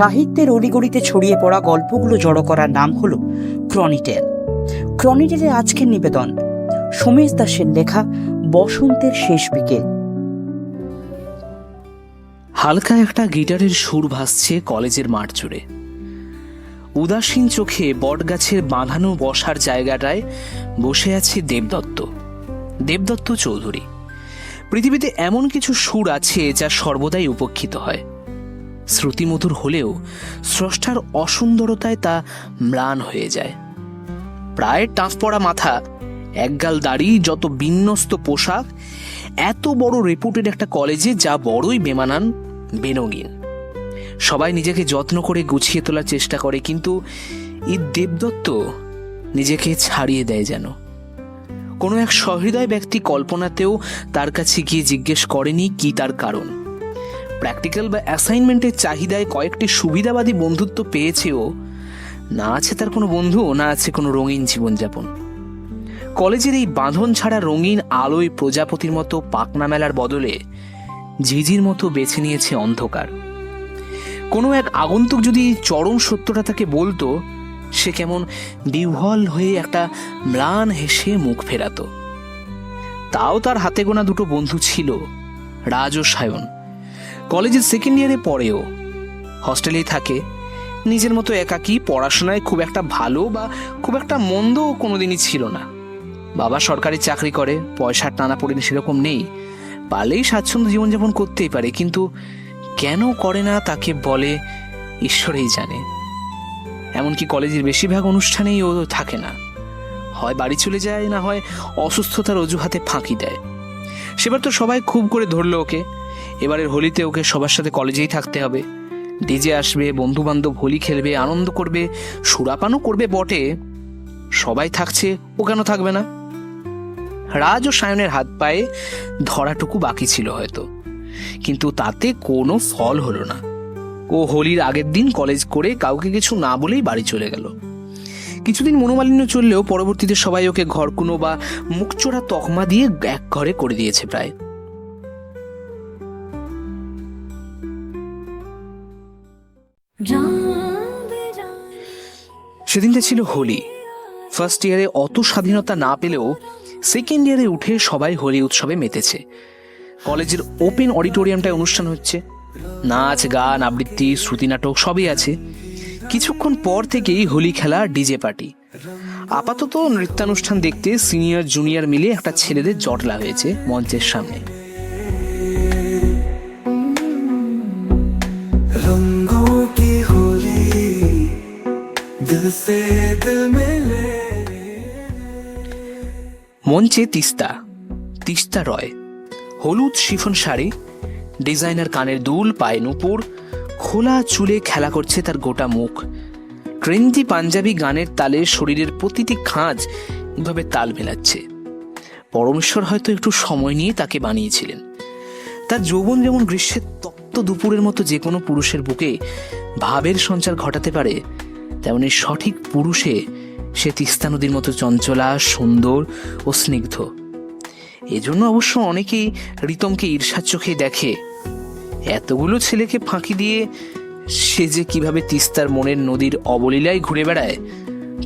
সাহিত্যের অলিগলিতে ছড়িয়ে পড়া গল্পগুলো জড়ো করার নাম হলো ক্রনিটেল। ক্রনিটেলের আজকের নিবেদন, সোমেশ দাসের লেখা বসন্তের শেষ বিকেল। হালকা একটা গিটারের সুর ভাসছে কলেজের মাঠ জুড়ে উদাসীন চোখে বটগাছের বাঁধানো বসার জায়গাটায় বসে আছে দেবদত্ত দেবদত্ত চৌধুরী। পৃথিবীতে এমন কিছু সুর আছে যা সর্বদাই উপেক্ষিত হয়। শ্রুতিমধুর হলেও স্রষ্টার অসুন্দরতায় তা ম্লান হয়ে যায়। প্রায় টাঁফ পড়া মাথা, একগাল দাড়ি, যত বিন্যস্ত পোশাক, এত বড় রেপুটেড একটা কলেজে যা বড়ই বেমানান, বেনগিন। সবাই নিজেকে যত্ন করে গুছিয়ে তোলার চেষ্টা করে, কিন্তু এই দেবদত্ত নিজেকে ছাড়িয়ে দেয় যেন। কোনো এক সহৃদয় ব্যক্তি কল্পনাতেও তার কাছে গিয়ে জিজ্ঞেস করেনি কি তার কারণ। প্র্যাকটিক্যাল বা অ্যাসাইনমেন্টের চাহিদায় কয়েকটি সুবিধাবাদী বন্ধুত্ব পেয়েছেও, না আছে তার কোনো বন্ধু, না আছে কোনো রঙিন জীবনযাপন। কলেজের এই বাঁধন ছাড়া রঙিন আলোয় প্রজাপতির মতো পাকনা মেলার বদলে ঝিঝির মতো বেছে নিয়েছে অন্ধকার। কোনো এক আগন্তুক যদি চরম সত্যটা তাকে বলতো, সে কেমন বিহ্বল হয়ে একটা ম্লান হেসে মুখ ফেরাত। তাও তার হাতে গোনা দুটো বন্ধু ছিল রাজ ও সায়ন কলেজের সেকেন্ড ইয়ারে পড়েও। হস্টেলেই থাকে। নিজের মতো একাকী, পড়াশোনায় খুব একটা ভালো বা খুব একটা মন্দও কোনোদিনই ছিল না। বাবা সরকারি চাকরি করে, পয়সার টানা পড়েনি সেরকম নেই। পারলেই স্বাচ্ছন্দ্য জীবনযাপন করতেই পারে, কিন্তু কেন করে না তাকে বলে ঈশ্বরেই জানে। এমনকি কলেজের বেশিরভাগ অনুষ্ঠানেই ও থাকে না। হয় বাড়ি চলে যায়, না হয় অসুস্থতার অজুহাতে ফাঁকি দেয়। সেবার তো সবাই খুব করে ধরলো ওকে। এবারের হোলিতে ওকে সবার সাথে কলেজেই থাকতে হবে। ডিজে আসবে বন্ধু বান্ধব হোলি খেলবে, আনন্দ করবে, সুরাপানও করবে বটে। সবাই থাকছে, ও কেন থাকবে না? রাজ ও সায়নের হাত পায়ে ধরাটুকু বাকি ছিল হয়তো। কিন্তু তাতে কোনো ফল হলো না। ও হোলির আগের দিন কলেজ করে কাউকে কিছু না বলেই বাড়ি চলে গেল। কিছুদিন মনোমালিন্য চললেও পরবর্তীতে সবাই ওকে ঘরকুনো বা মুখচোরা তকমা দিয়ে এক ঘরে করে দিয়েছে প্রায়। সেদিনটা ছিল হোলি। ফার্স্ট ইয়ারে অত স্বাধীনতা না পেলেও সেকেন্ড ইয়ারে উঠে সবাই হোলি উৎসবে মেতেছে। কলেজের ওপেন অডিটোরিয়ামটায় অনুষ্ঠান হচ্ছে। নাচ, গান, আবৃত্তি শ্রুতি নাটক সবই আছে। কিছুক্ষণ পর থেকেই হোলি খেলা ডিজে পার্টি। আপাতত নৃত্যানুষ্ঠান দেখতে সিনিয়র জুনিয়র মিলে একটা ছেলেদের জটলা হয়েছে মঞ্চের সামনে। মঞ্চে তিস্তা তিস্তা রয়। হলুদ শিফন শাড়ি, ডিজাইনার কানের দুল পায়ে নুপুর খোলা চুলে খেলা করছে তার গোটা মুখ। ট্রেন্ডি পাঞ্জাবি গানের তালে শরীরের প্রতিটি খাঁজ এভাবে তাল মেলাচ্ছে। পরমেশ্বর হয়তো একটু সময় নিয়ে তাকে বানিয়েছিলেন। তার যৌবন যেমন গ্রীষ্মের তপ্ত দুপুরের মতো যে কোনো পুরুষের বুকে ভাবের সঞ্চার ঘটাতে পারে তেমনি সঠিক পুরুষে সে তিস্তা নদীর মতো চঞ্চলা সুন্দর ও স্নিগ্ধ। এজন্য অবশ্য অনেকেই রিতমকে ঈর্ষার চোখে দেখে। এতগুলো ছেলেকে ফাঁকি দিয়ে সে যে কীভাবে তিস্তার মনের নদীর অবলীলায় ঘুরে বেড়ায়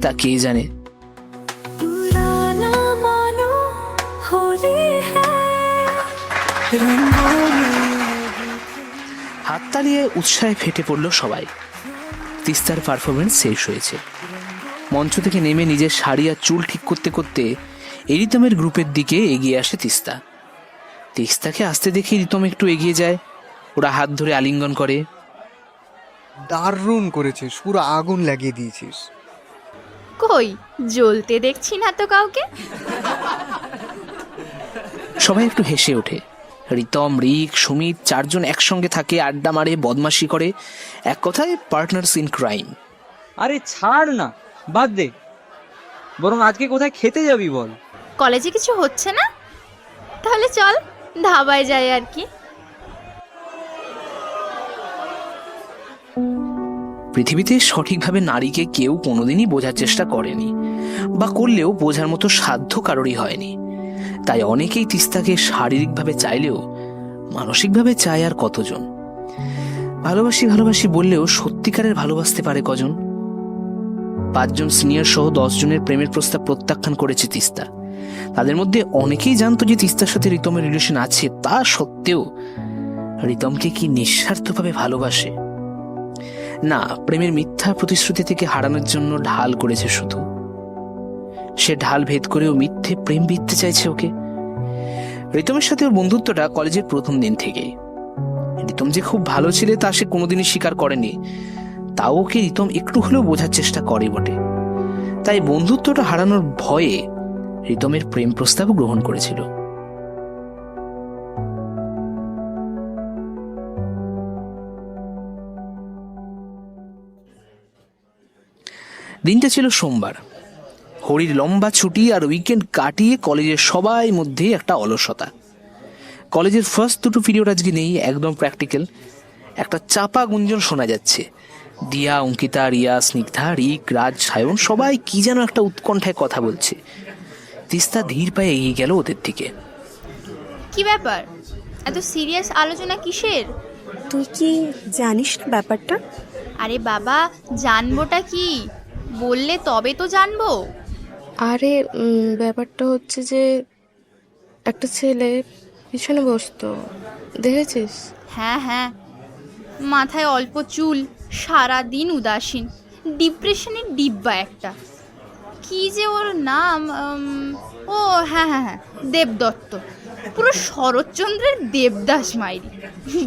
তা কে জানে? হ্যাঁ। হাততালিয়ে উৎসাহে ফেটে পড়ল সবাই। তিস্তার পারফরমেন্স শেষ হয়েছে। মঞ্চ থেকে নেমে নিজের শাড়ি আর চুল ঠিক করতে করতে এই রিতমের গ্রুপের দিকে এগিয়ে আসে তিস্তা। তিস্তাকে আসতে দেখে রিতম একটু এগিয়ে যায়। ওরা হাত ধরে আলিঙ্গন করে। দারুণ করেছিস পুরো আগুন লাগিয়ে দিয়েছিস। কই জ্বলতে দেখছি না তো কাউকে? সবাই একটু হেসে ওঠে। রিতম রিক সুমিত চারজন একসঙ্গে থাকে আড্ডা মারে বদমাশি করে। এক কথায় পার্টনার্স ইন ক্রাইম আরে ছাড় না বাদ দে। বরং আজকে কোথায় খেতে যাবি বল। কলেজে কিছু হচ্ছে না? তাহলে চল ধাবায় যাই আর কি। পৃথিবীতে সঠিকভাবে নারীকে কেউ কোনোদিনই বোঝার চেষ্টা করেনি বা করলেও বোঝার মতো সাধ্য কারোরই হয়নি। তাই অনেকেই তিস্তাকে শারীরিকভাবে চাইলেও মানসিকভাবে চায় আর কতজন? ভালোবাসি ভালোবাসি বললেও সত্যিকারের ভালোবাসতে পারে কজন? পাঁচজন সিনিয়র সহ দশ জনের প্রেমের প্রস্তাব প্রত্যাখ্যান করেছে তিস্তা। তাদের মধ্যে অনেকেই জানতো যে তিস্তার সাথে রিতমের রিলেশন আছে, তা সত্ত্বেও রিতমকে কি নিঃস্বার্থভাবে ভালোবাসে? না, প্রেমের মিথ্যা প্রতিশ্রুতি থেকে হারানোর জন্য ঢাল করেছে শুধু। সে ঢাল ভেদ করেও মিথ্যে প্রেম বিততে চাইছে ওকে। রিতমের সাথে ওর বন্ধুত্বটা কলেজের প্রথম দিন থেকেই। রিতম যে খুব ভালো ছেলে, তা সে কোনোদিনই স্বীকার করেনি। তাও ওকে রিতম একটু হলেও বোঝার চেষ্টা করে বটে। তাই বন্ধুত্বটা হারানোর ভয়ে রিতমের প্রেম প্রস্তাব গ্রহণ করেছিল। দিনটা ছিল সোমবার। হরির লম্বা ছুটি আর উইকেন্ড কাটিয়ে কলেজের সবাই মধ্যে একটা অলসতা। কলেজের ফার্স্ট দুটো পিরিয়ড আজকে নেই একদম প্র্যাকটিক্যাল একটা চাপা গুঞ্জন শোনা যাচ্ছে। দিয়া অঙ্কিতা রিয়া স্নিগ্ধা রিক রাজ সায়ন সবাই কি যেন একটা উৎকণ্ঠায় কথা বলছে। তিস্তা ধীর পায়ে এগিয়ে গেল ওদের দিকে। কি ব্যাপার? এত সিরিয়াস আলোচনা কিসের? তুই কি জানিস না ব্যাপারটা? আরে বাবা জানবোটা কি? বললে তবে তো জানব। আরে ব্যাপারটা হচ্ছে যে একটা ছেলে পিছনে বসতো দেখেছিস? হ্যাঁ হ্যাঁ। মাথায় অল্প চুল সারা দিন উদাসীন ডিপ্রেশনের ডিব্বা একটা। কি যে ওর নাম ও হ্যাঁ হ্যাঁ হ্যাঁ দেবদত্ত। পুরো শরৎচন্দ্রের দেবদাস মাইরি।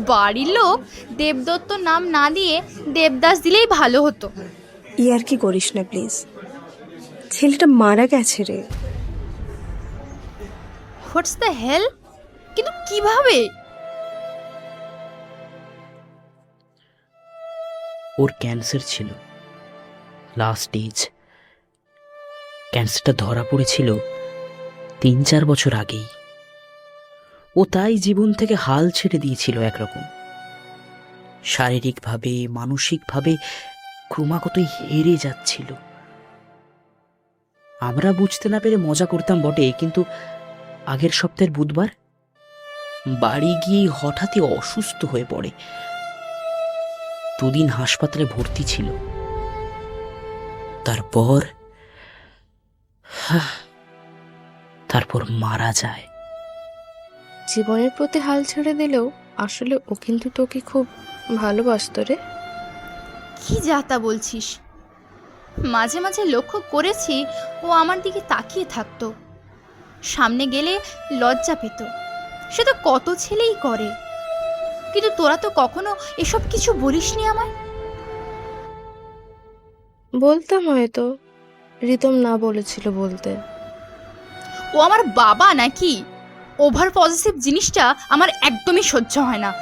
বাড়ির লোক দেবদত্ত নাম না দিয়ে দেবদাস দিলেই ভালো হতো। ইয়ার কি করিস না প্লিজ। ছেলেটা মারা গেছে রে। হোয়াটস দ্য হেল কিন্তু কীভাবে? ওর ক্যান্সার ছিল। লাস্ট স্টেজ ক্যান্সারটা ধরা পড়েছিল তিন চার বছর আগেই। ও তাই জীবন থেকে হাল ছেড়ে দিয়েছিল একরকম। শারীরিকভাবে মানসিকভাবে ক্রমাগতই হেরে যাচ্ছিল। আমরা বুঝতে না পেরে মজা করতাম বটে কিন্তু আগের সপ্তাহের বুধবার বাড়ি গিয়ে হঠাৎই অসুস্থ হয়ে পড়ে। দুদিন হাসপাতালে ভর্তি ছিল। তারপর তারপর মারা যায়। জীবনের প্রতি হাল ছেড়ে দিলেও আসলে ও কিন্তু তোকে খুব ভালোবাসতো রে। কি যাতা বলছিস? মাঝে মাঝে লক্ষ্য করেছি ও আমার দিকে তাকিয়ে থাকতো। সামনে গেলে লজ্জা পেত। সে তো কত ছেলেই করে। কিন্তু তোরা তো কখনো এসব কিছু বলিসনি আমায়? বলতাম হয়তো রিতম না বলেছিল বলতে। ও আমার বাবা নাকি? ওভার পজিটিভ জিনিসটা আমার একদমই সহ্য হয় না।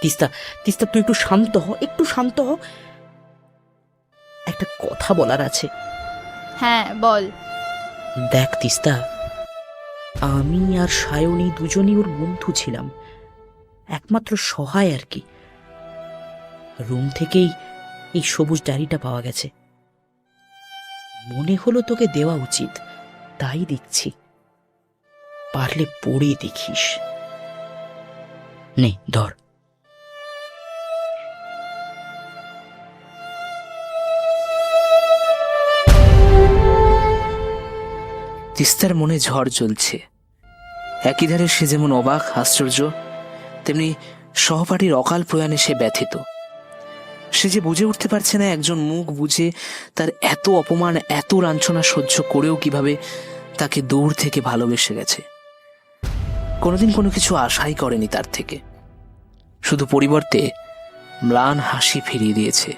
তিস্তা তিস্তা তুই একটু শান্ত হ একটু শান্ত হ। একটা কথা বলার আছে। হ্যাঁ বল। দেখ তিস্তা আমি আর সায়নী দুজনই ওর বন্ধু ছিলাম। একমাত্র সহায় আর কি। রুম থেকেই এই সবুজ ডায়েরিটা পাওয়া গেছে। মনে হলো তোকে দেওয়া উচিত তাই দেখছি। পারলে পড়ে দেখিস। নে ধর। তিস্তার মনে ঝড় চলছে একই ধারে সে যেমন অবাক, আশ্চর্য, তেমনি সহপাঠীর অকাল প্রয়াণে সে ব্যথিত। সে যে বুঝে উঠতে পারছে না, একজন মুখ বুঝে তার এত অপমান, এত লাঞ্ছনা সহ্য করেও কীভাবে তাকে দূর থেকে ভালোবেসে গেছে। কোনোদিন কোনো কিছু আশাই করেনি তার থেকে। শুধু পরিবর্তে ম্লান হাসি ফিরিয়ে দিয়েছে।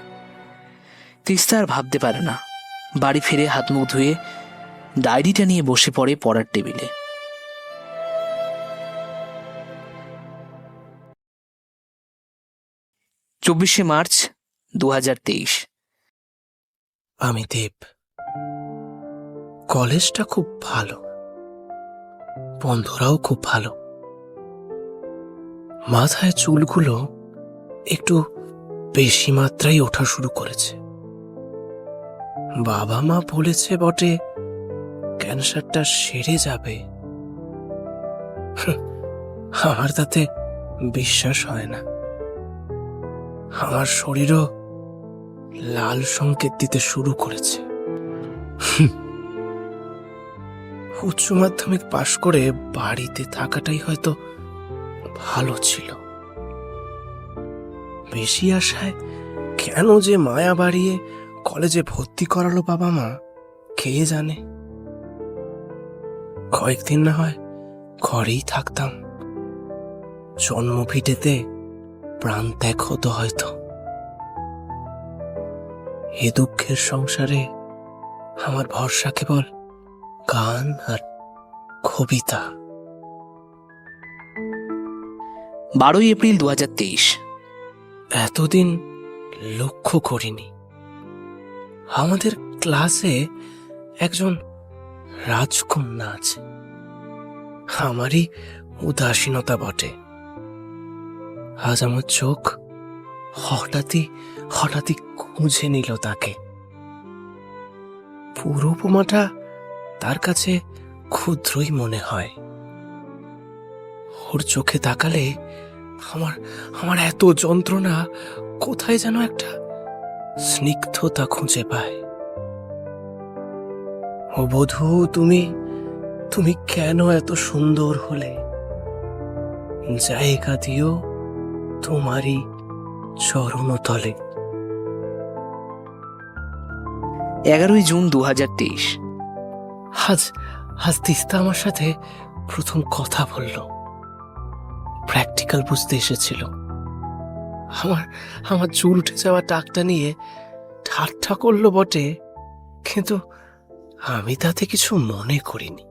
তিস্তা আর ভাবতে পারে না। বাড়ি ফিরে হাত মুখ ধুয়ে ডায়েরিটা নিয়ে বসে পড়ে পড়ার টেবিলে। চব্বিশে মার্চ দু হাজার তেইশ। আমি দেব, কলেজটা খুব ভালো, বন্ধুরাও খুব ভালো। মাথায় চুলগুলো একটু বেশি মাত্রায় ওঠা শুরু করেছে। বাবা মা বলেছে বটে ক্যান্সারটা সেরে যাবে? আমার তাতে বিশ্বাস হয় না। আমার শরীরও লাল সংকেত দিতে শুরু করেছে। উচ্চ মাধ্যমিক পাশ করে বাড়িতে থাকাটাই হয়তো ভালো ছিল। বেশি আশায় কেন যে মায়া বাড়িয়ে কলেজে ভর্তি করালো বাবা মা, কে জানে? কয়েকদিন না হয় ঘরেই থাকতাম। জন্ম ভিটেতে প্রাণ ত্যাগ হতো হয়তো। এ দুঃখের সংসারে আমার ভরসা কেবল গান আর কবিতা। বারোই এপ্রিল দু হাজার তেইশ। এতদিন লক্ষ্য করিনি। আমাদের ক্লাসে একজন রাজকন্যা আছে। আমারই উদাসীনতা বটে। আজ আমার চোখ হঠাৎই হঠাৎই খুঁজে নিল তাকে। পুরো উপমাটা তার কাছে ক্ষুদ্রই মনে হয়। ওর চোখে তাকালে আমার আমার এত যন্ত্রণা কোথায় যেন একটা স্নিগ্ধতা খুঁজে পায়। ও বধূ তুমি তুমি কেন এত সুন্দর হলে? জায়গা দিও তোমারই চরণতলে। এগারোই জুন দু হাজার তেইশ। আজ আজ তিস্তা আমার সাথে প্রথম কথা বলল। প্র্যাকটিক্যাল বুঝতে এসেছিল। আমার আমার চুল উঠে যাওয়া টাকটা নিয়ে ঠাট্টা করল বটে কিন্তু আমি তাতে কিছু মনে করিনি।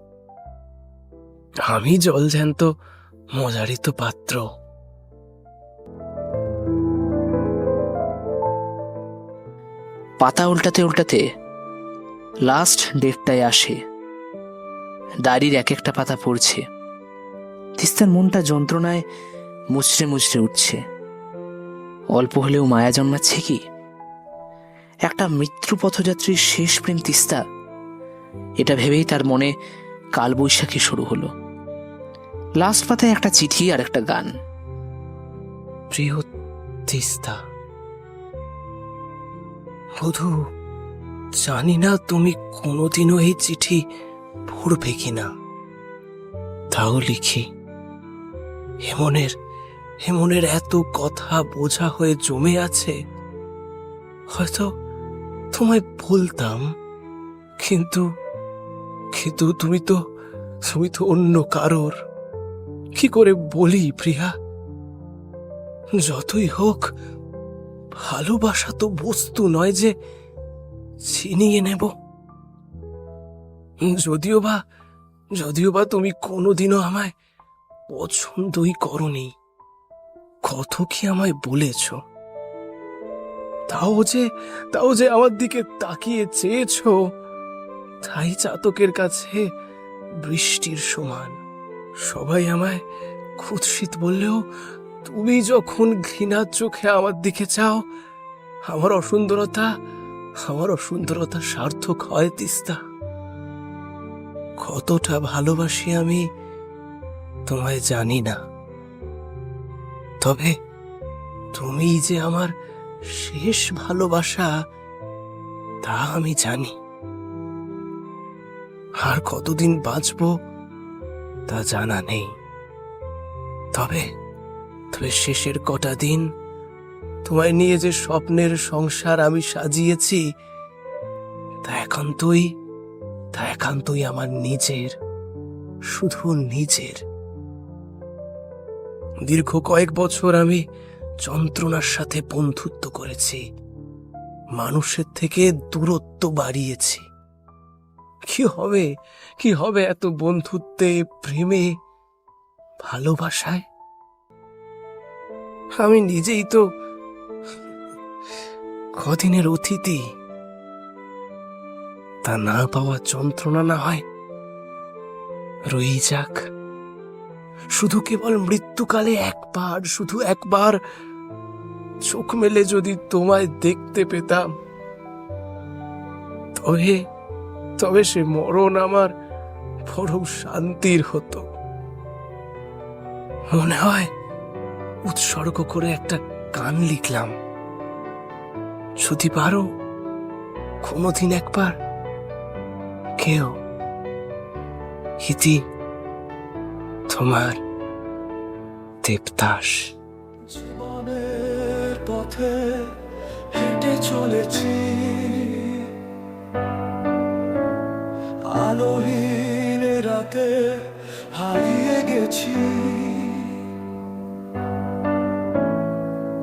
আমি জল জ্যান্ত, মজারই তো পাত্র। পাতা উল্টাতে উল্টাতে লাস্ট ডেটটায় আসে। দাড়ির এক একটা পাতা পড়ছে। তিস্তার মনটা যন্ত্রণায় মুচড়ে মুচড়ে উঠছে। অল্প হলেও মায়া জন্মাচ্ছে কি? একটা মৃত্যু পথযাত্রীর শেষ প্রেম তিস্তা এটা ভেবেই তার মনে কালবৈশাখী শুরু হলো। লাস্ট পাতায় একটা চিঠি আর একটা গান। প্রিয় তিস্তা বধু জানি না তুমি কোনোদিনও এই চিঠি পড়বে কিনা। তাও লিখি, হেমনের হেমনের এত কথা বোঝা হয়ে জমে আছে। হয়তো তোমায় বলতাম, কিন্তু কিন্তু তুমি তো তুমি তো অন্য কারোর। কি করে বলি, প্রিয়া? যতই হোক, ভালোবাসা তো বস্তু নয় যে ছিনিয়ে নেব। যদিও বা যদিও বা তুমি কোনোদিনও আমায় পছন্দই করনি। কত কি আমায় বলেছ? তাও যে তাও যে আমার দিকে তাকিয়ে চেয়েছ তাই চাতকের কাছে বৃষ্টির সমান। সবাই আমায় কুৎসিত বললেও, তুমি যখন ঘৃণার চোখে আমার দিকে চাও, আমার অসুন্দরতা আমার অসুন্দরতা সার্থক হয় তিস্তা। কতটা ভালোবাসি আমি, তোমায় জানি না। তবে তুমি যে আমার শেষ ভালোবাসা, তা আমি জানি। আর কতদিন বাঁচব তা জানা নেই। তবে তবে শেষের কটা দিন তোমায় নিয়ে যে স্বপ্নের সংসার আমি সাজিয়েছি, তা একান্তই তা একান্তই আমার নিজের, শুধু নিজের। দীর্ঘ কয়েক বছর আমি যন্ত্রণার সাথে বন্ধুত্ব করেছি, মানুষের থেকে দূরত্ব বাড়িয়েছি। কি হবে? কি হবে এত বন্ধুত্বে, প্রেমে, ভালোবাসায়? আমি নিজেই তো কদিনের অতিথি তা না পাওয়া যন্ত্রণা না হয় রই যাক। শুধু কেবল মৃত্যুকালে একবার, শুধু একবার চোখ মেলে যদি তোমায় দেখতে পেতাম, তবে তবে সে মরণ আমার বড় শান্তির হতো। মনে হয় উৎসর্গ করে একটা গান লিখলাম। যদি পারো, কোনোদিন একবার কেউ ইতি তোমার দেবদাস। জীবনের পথে হেঁটে চলেছি। আলোহীন রাতে হারিয়ে গেছি।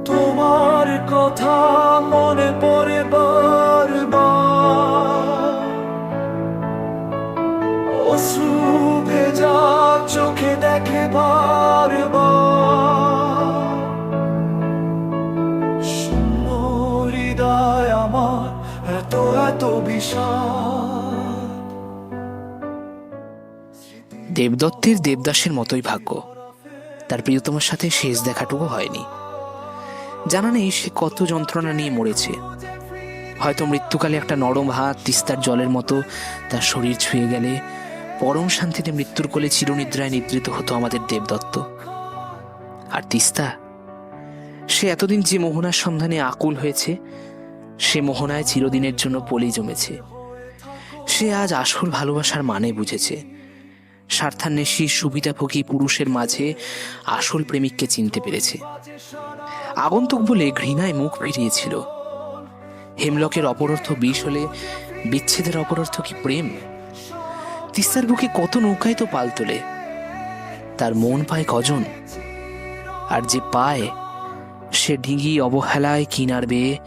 তোমার কথা মনে পড়ে বারবার। অশ্রু ভেজা চোখে দেখে বারবার। শূন্য হৃদয় আমার এত এত বিশাল। দেবদত্তের দেবদাসের মতোই ভাগ্য। তার প্রিয়তমার সাথে শেষ দেখাটুকু হয়নি। জানা নেই সে কত যন্ত্রণা নিয়ে মরেছে। হয়তো মৃত্যুকালে একটা নরম হাত, তিস্তার জলের মতো, তার শরীর ছুঁয়ে গেলে পরম শান্তিতে মৃত্যুর কোলে চিরনিদ্রায় নিদ্রিত হতো আমাদের দেবদত্ত। আর তিস্তা? সে এতদিন যে মোহনার সন্ধানে আকুল হয়েছে, সে মোহনায় চিরদিনের জন্য পলি জমেছে। সে আজ আসল ভালোবাসার মানে বুঝেছে। স্বার্থান্বেষী, সুবিধাভোগী পুরুষের মাঝে আসল প্রেমিককে চিনতে পেরেছে। আগন্তুক বলে ঘৃণায় মুখ ফিরিয়েছিল। হেমলকের অপরর্থ বিষ হলে বিচ্ছেদের অপরর্থ কি প্রেম? তিস্তার বুকে কত নৌকায় তো পাল তোলে। তার মন পায় কজন আর যে পায়, সে ডিঙি অবহেলায় কিনার বেয়ে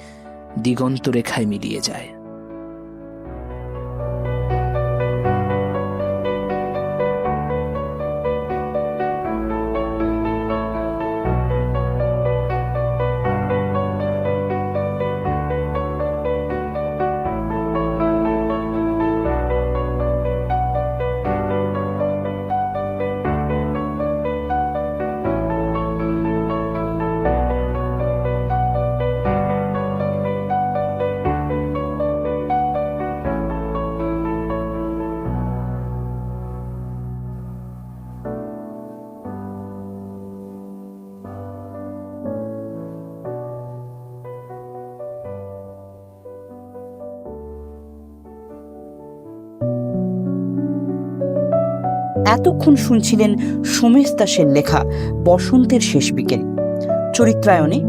দিগন্ত রেখায় মিলিয়ে যায়। এতক্ষণ শুনছিলেন সোমেশ দাসের লেখা বসন্তের শেষ বিকেল। চরিত্রায়নে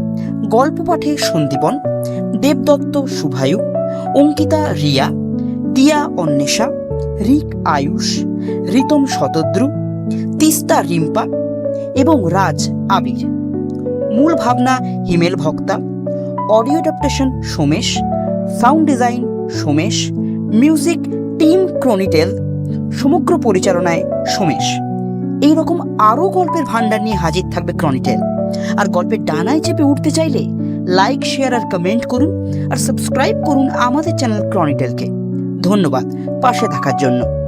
গল্প পাঠে সন্দীপন, দেবদত্ত শুভায়ু অঙ্কিতা রিয়া দিয়া অন্বেষা, রিক আয়ুষ, রিতম শতদ্রু, তিস্তা রিম্পা এবং রাজ আবির। মূল ভাবনা Himel Bhakta, audio adaptation Somesh, sound design Somesh, music team ক্রনিটেল সমগ্র পরিচালনায় সোমেশ। এইরকম আরও গল্পের ভাণ্ডার নিয়ে হাজির থাকবে ক্রনিটেল আর গল্পের ডানায় চেপে উঠতে চাইলে লাইক শেয়ার আর কমেন্ট করুন আর সাবস্ক্রাইব করুন আমাদের চ্যানেল ক্রনিটেলকে ধন্যবাদ, পাশে থাকার জন্য।